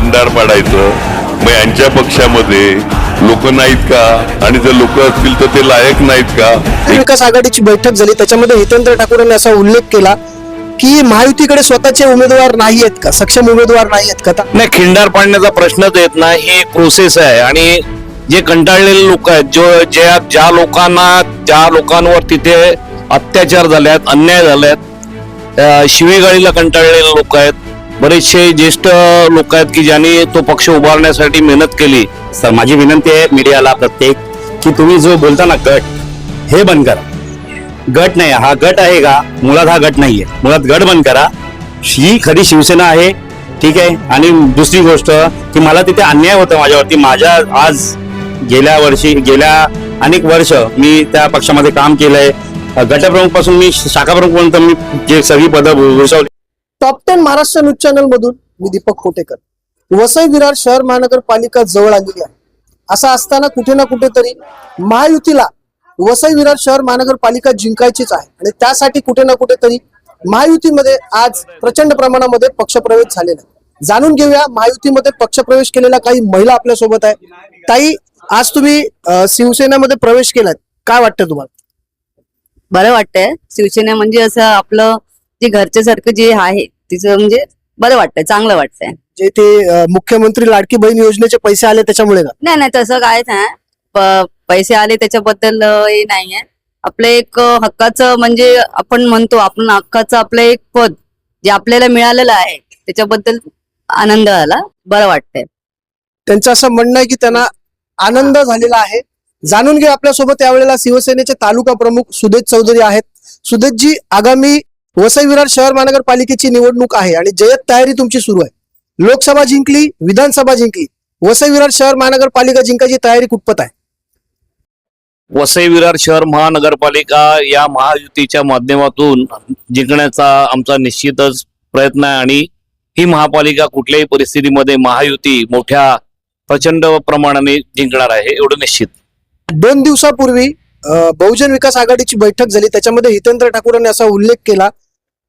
खिंडार पाडायचं. मग यांच्या पक्षामध्ये लोक नाहीत का? आणि जर लोक असतील तर ते लायक नाहीत का? विकास आघाडीची बैठक झाली त्याच्यामध्ये हितेंद्र ठाकूर यांनी असा उल्लेख केला की महायुतीकडे स्वतःचे उमेदवार नाही आहेत का? सक्षम उमेदवार नाही आहेत का नाही खिंडार पाडण्याचा प्रश्नच येत नाही. ही एक प्रोसेस आहे. आणि जे कंटाळलेले लोक आहेत जो ज्या ज्या लोकांना ज्या लोकांवर तिथे अत्याचार झाल्यात अन्याय झाल्यात अं, शिवीगाळीला कंटाळलेले लोक आहेत बरेचसे ज्येष्ठ लोक आहेत की ज्यांनी तो पक्ष उभारण्यासाठी मेहनत केली. सर माझी विनंती आहे मीडियाला प्रत्येक की तुम्ही जो बोलता ना गट हे बंद करा. गट नाही हा गट आहे का? मुळात हा गट नाहीये. मुळात गट बंद करा. ही खरी शिवसेना आहे ठीक आहे? आणि दुसरी गोष्ट की मला तिथे अन्याय होता माझ्यावरती. माझ्या आज गेल्या वर्षी गेल्या अनेक वर्ष मी त्या पक्षामध्ये काम केलंय. गटप्रमुखपासून मी शाखा पर्यंत मी जे सगळी पदं भूषवली top ten Maharashtra news channel मधून मी दीपक कोटेकर वसई विरार शहर महानगरपालिका जवळ आलेली आहे. असं असताना कुठे ना कुठेतरी महायुतीला वसई विरार शहर महानगरपालिका जिंकायचीच आहे. आणि त्यासाठी कुठे ना कुठेतरी महायुतीमध्ये आज प्रचंड प्रमाणामध्ये पक्षप्रवेश झालेला आहे. जाणून घेऊया महायुतीमध्ये पक्षप्रवेश केलेल्या काही महिला आपल्यासोबत आहे ताई आज तुम्ही शिवसेनेमध्ये प्रवेश केलात. काय वाटतं तुम्हाला? बरं वाटतंय. शिवसेना म्हणजे असं आपलं जे घरच्या सारखं जे आहे तिचं म्हणजे बरं वाटतंय चांगलं वाटतंय. जे ते अं, मुख्यमंत्री लाडकी बहीण योजनेचे पैसे आले त्याच्यामुळे का? नाही नाही तसं कायच नाही. प- पैसे आले त्याच्याबद्दल अं, हे नाहीये. आपलं एक अं, हक्काचं म्हणजे आपण म्हणतो आपण हक्काचं आपलं एक पद जे आपल्याला मिळालेलं आहे त्याच्याबद्दल आनंद आला बरं वाटतंय. त्यांचं असं म्हणणं आहे की त्यांना आनंद झालेला आहे. जाणून घे आपल्यासोबत यावेळेला शिवसेनेचे तालुका प्रमुख सुदेश चौधरी आहेत. सुदेशजी आगामी वसई विरार शहर महानगरपालिकेची निवडणूक आहे आणि जयत तयारी तुमची सुरू आहे. लोकसभा जिंकली विधानसभा जिंकली. वसई विरार शहर महानगरपालिका जिंकायची तयारी कुठपत आहे? वसई विरार शहर महानगरपालिका या महायुतीच्या माध्यमातून जिंकण्याचा आमचा निश्चितच प्रयत्न आहे आणि ही महापालिका कुठल्याही परिस्थितीमध्ये महायुती मोठ्या प्रचंड प्रमाणाने जिंकणार आहे एवढं निश्चित. दोन दिवसापूर्वी बहुजन विकास आघाडीची बैठक झाली. त्याच्यामध्ये हितेंद्र ठाकूरांनी असा उल्लेख केला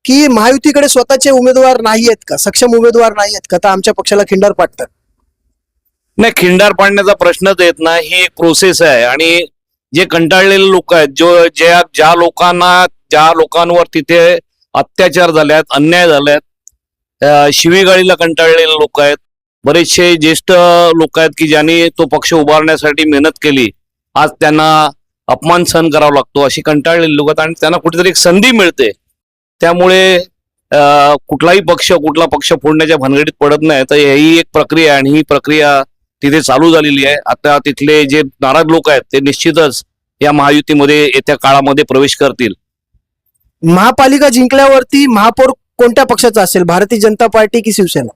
की महायुतीकडे स्वतःचे उमेदवार नाही आहेत का? सक्षम उमेदवार नाही आहेत का? तर आमच्या पक्षाला खिंडार पाडतात. नाही खिंडार पाडण्याचा प्रश्नच येत नाही. ही एक प्रोसेस आहे. आणि जे कंटाळलेले लोक आहेत जो ज्या ज्या लोकांना ज्या लोकांवर तिथे अत्याचार झाल्यात अन्याय झाल्यात शिवेगाळीला शिवीगाळीला कंटाळलेले लोक आहेत. बरेचसे ज्येष्ठ लोक आहेत की ज्यांनी तो पक्ष उभारण्यासाठी मेहनत केली. आज त्यांना अपमान सहन करावा लागतो अशी कंटाळलेली लोक आणि त्यांना कुठेतरी एक संधी मिळते. त्यामुळे कुठलाही पक्ष कुठला पक्ष फोडण्याच्या भानगडीत पडत नाही. तर ही एक प्रक्रिया आहे आणि ही प्रक्रिया तिथे चालू झालेली आहे. आता तिथले जे नाराज लोक आहेत ते निश्चितच या महायुतीमध्ये येत्या काळामध्ये प्रवेश करतील. महापालिका जिंकल्यावरती महापौर कोणत्या पक्षाचा असेल? भारतीय जनता पार्टी की शिवसेना?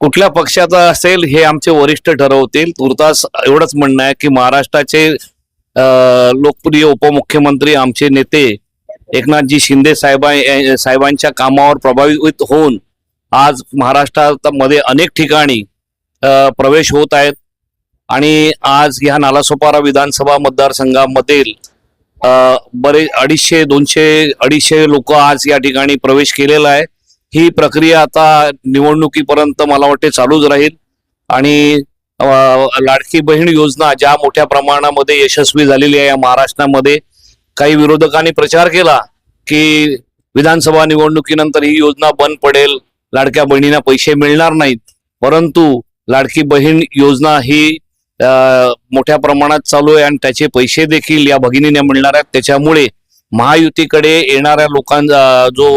कुठल्या पक्षाचा असेल हे आमचे वरिष्ठ ठरवतील. तुर्तास एवढंच म्हणणं आहे की महाराष्ट्राचे लोकप्रिय उपमुख्यमंत्री आमचे नेते एकनाथजी शिंदे साहेबा साहेबांच्या कामावर प्रभावित होऊन आज महाराष्ट्रामध्ये अनेक ठिकाणी प्रवेश होत आहेत. आणि आज ह्या नालासोपारा विधानसभा मतदारसंघामधील बरे अडीचशे दोनशे अडीचशे लोक आज या ठिकाणी प्रवेश केलेला आहे. ही प्रक्रिया आता निवडणुकीपर्यंत मला वाटते चालूच राहील. आणि लाडकी बहीण योजना ज्या मोठ्या प्रमाणामध्ये यशस्वी झालेली आहे या महाराष्ट्रामध्ये काही विरोधकांनी प्रचार केला की विधानसभा निवडणुकीनंतर ही योजना बंद पडेल लाडक्या बहिणींना पैसे मिळणार नाहीत. परंतु लाडकी बहीण योजना ही मोठ्या प्रमाणात चालू आहे आणि त्याचे पैसे देखील या भगिनींना मिळणार आहेत. त्याच्यामुळे महायुतीकडे येणाऱ्या लोकांचा जो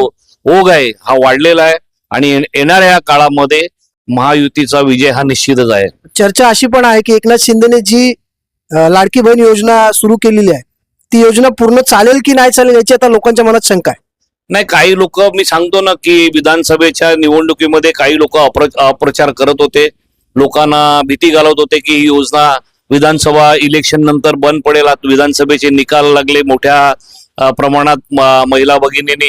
ओघ आहे हा वाढलेला आहे. आणि येणाऱ्या काळामध्ये महायुतीचा विजय हा निश्चितच आहे. चर्चा अशी पण आहे की एकनाथ शिंदेने जी लाडकी बहीण योजना सुरू केलेली आहे ती योजना पूर्ण चालेल की नाही चालेल याची आता लोकांच्या मनात शंका आहे. नाही काही लोक मी सांगतो ना की विधानसभेच्या निवडणुकीमध्ये काही लोक अप्रचार करत होते. लोकांना भीती घालवत होते की ही योजना विधानसभा इलेक्शन नंतर बंद पडेल. विधानसभेचे निकाल लागले मोठ्या प्रमाणात महिला भगिनींनी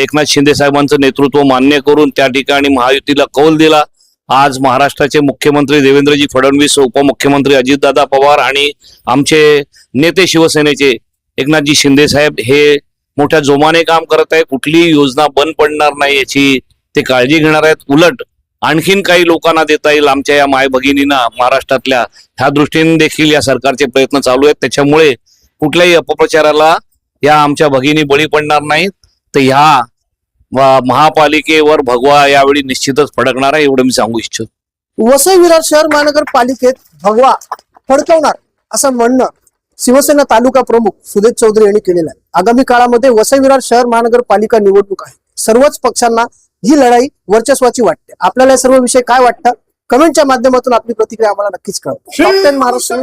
एकनाथ शिंदे साहेबांचं नेतृत्व मान्य करून त्या ठिकाणी महायुतीला कौल दिला. आज महाराष्ट्राचे मुख्यमंत्री देवेंद्रजी फडणवीस उपमुख्यमंत्री अजितदादा पवार आणि आमचे नेते शिवसेनेचे एकनाथजी शिंदे साहेब हे मोठ्या जोमाने काम करत आहे कुठलीही योजना बंद पडणार नाही याची ते काळजी घेणार आहेत. उलट आणखीन काही लोकांना देता येईल आमच्या या माय भगिनींना महाराष्ट्रातल्या. ह्या दृष्टीने देखील या सरकारचे प्रयत्न चालू आहेत. त्याच्यामुळे कुठल्याही अपप्रचाराला या आमच्या भगिनी बळी पडणार नाहीत. तर ह्या महापालिकेवर भगवा यावेळी निश्चितच फडकणार आहे एवढं मी सांगू इच्छितो. वसई विरार शहर महानगरपालिकेत भगवा फडकवणार असं म्हणणं शिवसेना तालुका प्रमुख सुदेश चौधरी यांनी केलेलं आहे. आगामी काळामध्ये वसई विरार शहर महानगरपालिका निवडणूक आहे. सर्वच पक्षांना ही लढाई वर्चस्वाची वाटते. आपल्याला सर्व विषय काय वाटतं? कमेंटच्या माध्यमातून आपली प्रतिक्रिया आम्हाला नक्कीच कळवा महाराष्ट्र